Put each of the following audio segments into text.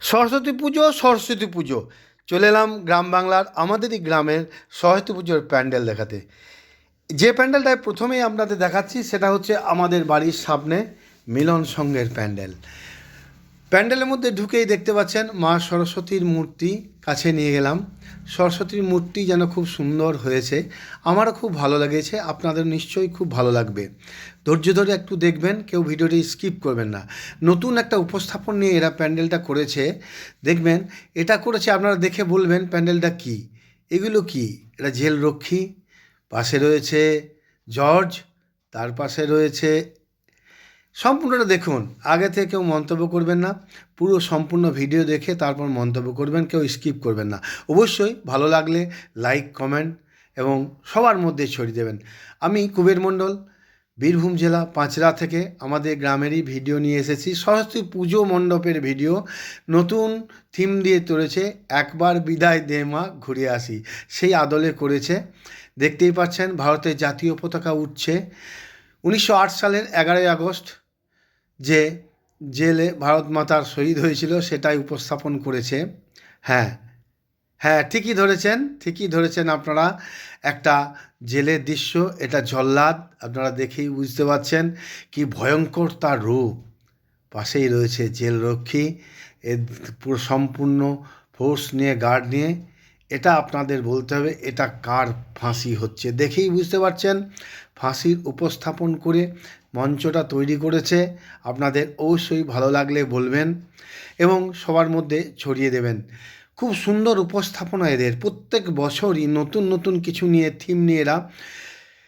সরস্বতী পুজো সরস্বতী পুজো। চলে এলাম গ্রাম বাংলার আমাদেরই গ্রামের সরস্বতী পুজোর প্যান্ডেল দেখাতে। যে প্যান্ডেলটায় প্রথমেই আপনাদের দেখাচ্ছি, সেটা হচ্ছে আমাদের বাড়ির সামনে মিলন সংঘের প্যান্ডেল। প্যান্ডেলের মধ্যে ঢুকেই দেখতে পাচ্ছেন মা সরস্বতীর মূর্তি কাছে নিয়ে গেলাম। সরস্বতীর মূর্তি যেন খুব সুন্দর হয়েছে। আমারও খুব ভালো লেগেছে। আপনাদের নিশ্চয়ই খুব ভালো লাগবে। ধৈর্য ধরে একটু দেখবেন, কেউ ভিডিওটি স্কিপ করবেন না। নতুন একটা উপস্থাপন নিয়ে এরা প্যান্ডেলটা করেছে। দেখবেন, এটা করেছে আপনারা দেখে বলবেন প্যান্ডেলটা কি? এগুলো কি? এটা জেল রক্ষী পাশে রয়েছে জর্জ, তার পাশে রয়েছে সম্পূর্ণটা দেখুন। আগে থেকে কেউ মন্তব্য করবেন না। পুরো সম্পূর্ণ ভিডিও দেখে তারপর মন্তব্য করবেন, কেউ স্কিপ করবেন না। অবশ্যই ভালো লাগলে লাইক, কমেন্ট এবং সবার মধ্যে ছড়িয়ে দেবেন। আমি কুবের মণ্ডল, বীরভূম জেলা পাঁচড়া থেকে আমাদের গ্রামেরই ভিডিও নিয়ে এসেছি। সরস্বতী পুজো মণ্ডপের ভিডিও নতুন থিম দিয়ে তুলেছে, একবার বিদায় দে মা, ঘুরে আসি। সেই আদলে করেছে। দেখতেই পাচ্ছেন, ভারতের জাতীয় পতাকা উঠছে। উনিশশো আট সালের এগারোই আগস্ট যে জেলে ভারত মাতার শহীদ হয়েছিল সেটাই উপস্থাপন করেছে। হ্যাঁ হ্যাঁ ঠিকই ধরেছেন ঠিকই ধরেছেন আপনারা। একটা জেলের দৃশ্য, এটা জল্লাদ, আপনারা দেখেই বুঝতে পারছেন কি ভয়ঙ্কর তার রূপ। পাশেই রয়েছে জেল রক্ষী, এর পুরো সম্পূর্ণ ফোর্স নিয়ে গার্ড নিয়ে এটা আপনাদের বলতে হবে, এটা কার ফাঁসি হচ্ছে? দেখেই বুঝতে পারছেন, ফাঁসির উপস্থাপন করে মঞ্চটা তৈরি করেছে। আপনাদের অবশ্যই ভালো লাগলে বলবেন এবং সবার মধ্যে ছড়িয়ে দেবেন। খুব সুন্দর উপস্থাপনা এদের। প্রত্যেক বছরই নতুন নতুন কিছু নিয়ে থিম নিয়ে এরা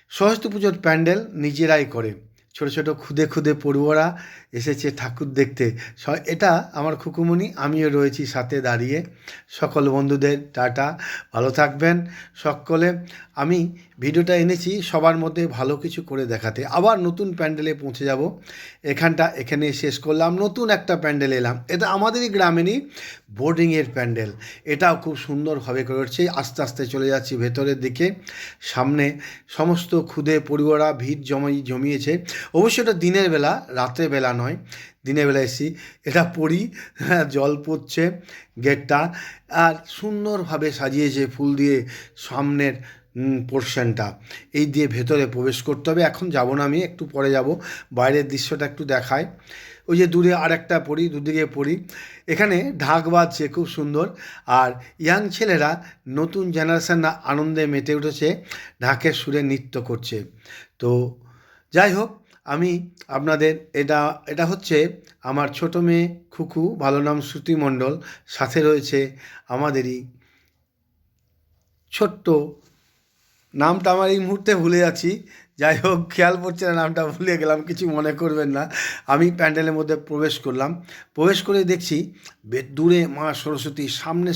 সরস্বতী পুজোর প্যান্ডেল নিজেরাই করে। ছোট ছোট খুদে খুদে পড়ুয়ারা এসেছে ঠাকুর দেখতে। এটা আমার খুকুমনি আমিও রয়েছি সাথে দাঁড়িয়ে। সকল বন্ধুদের টাটা, ভালো থাকবেন। সকলে, আমি ভিডিওটা এনেছি, সবার মধ্যে ভালো কিছু করে দেখাতে। আবার নতুন প্যান্ডেলে পৌঁছে যাব। এখানটা, এখানে শেষ করলাম, নতুন একটা প্যান্ডেল এলাম। এটা আমাদেরই গ্রামেরই বোর্ডিংয়ের প্যান্ডেল। এটাও খুব সুন্দরভাবে করেছে। আস্তে আস্তে চলে যাচ্ছি ভেতরের দিকে। সামনে সমস্ত ক্ষুদে পড়ুয়ারা ভিড় জমাই জমিয়েছে। অবশ্যই এটা দিনের বেলা, রাতের বেলা নয়। দিনের বেলা এসি এটা পড়ি হ্যাঁ জল পড়ছে গেটটা। আর সুন্দরভাবে সাজিয়েছে ফুল দিয়ে সামনের পোর্শনটা এই দিয়ে ভেতরে প্রবেশ করতে হবে। এখন যাব না আমি, একটু পরে যাব। বাইরের দৃশ্যটা একটু দেখায় ওই যে দূরে আর একটা পড়ি দুদিকে পড়ি এখানে ঢাক বাজছে, খুব সুন্দর। আর ইয়াং ছেলেরা নতুন জেনারেশন আনন্দে মেতে উঠেছে, ঢাকের সুরে নৃত্য করছে। তো যাই হোক, আমি আপনাদের এটা এটা হচ্ছে আমার ছোট মেয়ে খুকু, ভালো নাম শ্রুতি মণ্ডল। সাথে রয়েছে আমাদেরই ছোট্ট নামটা আমার এই মুহূর্তে ভুলে যাচ্ছি। যাই হোক, খেয়াল পড়ছে না নামটা, ভুলে গেলাম, কিছু মনে করবেন না। আমি প্যান্ডেলের মধ্যে প্রবেশ করলাম। প্রবেশ করে দেখছি দূরে মা সরস্বতী, সামনে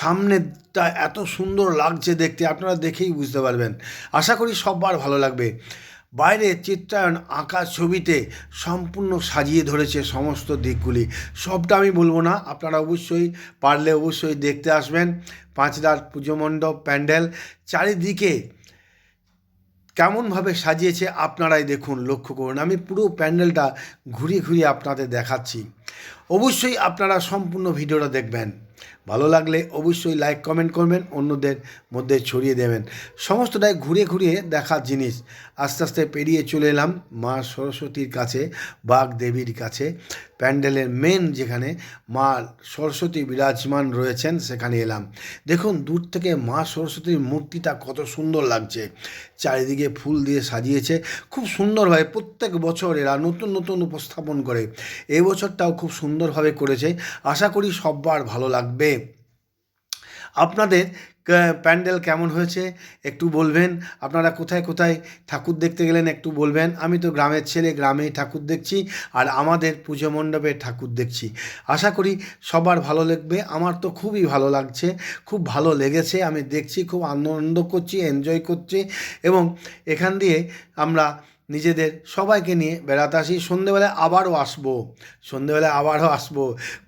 সামনেটা এত সুন্দর লাগছে দেখতে, আপনারা দেখেই বুঝতে পারবেন। আশা করি সববার ভালো লাগবে। বাইরে চিত্রায়ন আঁকা ছবিতে সম্পূর্ণ সাজিয়ে ধরেছে সমস্ত দিকগুলি। সবটা আমি বলব না, আপনারা অবশ্যই পারলে অবশ্যই দেখতে আসবেন। পাঁচদার পুজো মণ্ডপ, প্যান্ডেল, চারিদিকে কেমনভাবে সাজিয়েছে আপনারাই দেখুন, লক্ষ্য করুন। আমি পুরো প্যান্ডেলটা ঘুরিয়ে ঘুরিয়ে আপনাদের দেখাচ্ছি। অবশ্যই আপনারা সম্পূর্ণ ভিডিওটা দেখবেন। ভালো লাগলে অবশ্যই লাইক কমেন্ট করবেন, অন্যদের মধ্যে ছড়িয়ে দেবেন। সমস্তটাই ঘুরে ঘুরিয়ে দেখার জিনিস। আস্তে আস্তে পেরিয়ে চলে এলাম মা সরস্বতীর কাছে, বাঘ দেবীর কাছে। প্যান্ডেলের মেন যেখানে মা সরস্বতী বিরাজমান রয়েছেন, সেখানে এলাম। দেখুন, দূর থেকে মা সরস্বতীর মূর্তিটা কত সুন্দর লাগছে। চারিদিকে ফুল দিয়ে সাজিয়েছে। খুব সুন্দরভাবে প্রত্যেক বছর এরা নতুন নতুন উপস্থাপন করে। এই বছরটাও খুব সুন্দরভাবে করেছে। আশা করি সববার ভালো লাগবে। আপনাদের প্যান্ডেল কেমন হয়েছে একটু বলবেন? আপনারা কোথায় কোথায় ঠাকুর দেখতে গেলেন একটু বলবেন? আমি তো গ্রামের ছেলে, গ্রামেই ঠাকুর দেখছি আর আমাদের পুজো মণ্ডপে ঠাকুর দেখছি। আশা করি সবার ভালো লাগবে। আমার তো খুবই ভালো লাগছে, খুব ভালো লেগেছে। আমি দেখছি, খুব আনন্দ করছি এনজয় করছি এবং এখান দিয়ে আমরা নিজেদের সবাইকে নিয়ে বেড়াতে আসি। সন্ধেবেলায় আবারও আসব। সন্ধেবেলায় আবারও আসব।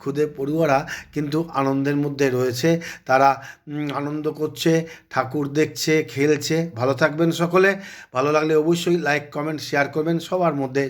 খুদে পড়ুয়ারা কিন্তু আনন্দের মধ্যে রয়েছে। তারা আনন্দ করছে, ঠাকুর দেখছে, খেলছে। ভালো থাকবেন সকলে। ভালো লাগলে অবশ্যই লাইক কমেন্ট শেয়ার করবেন। সবার মধ্যে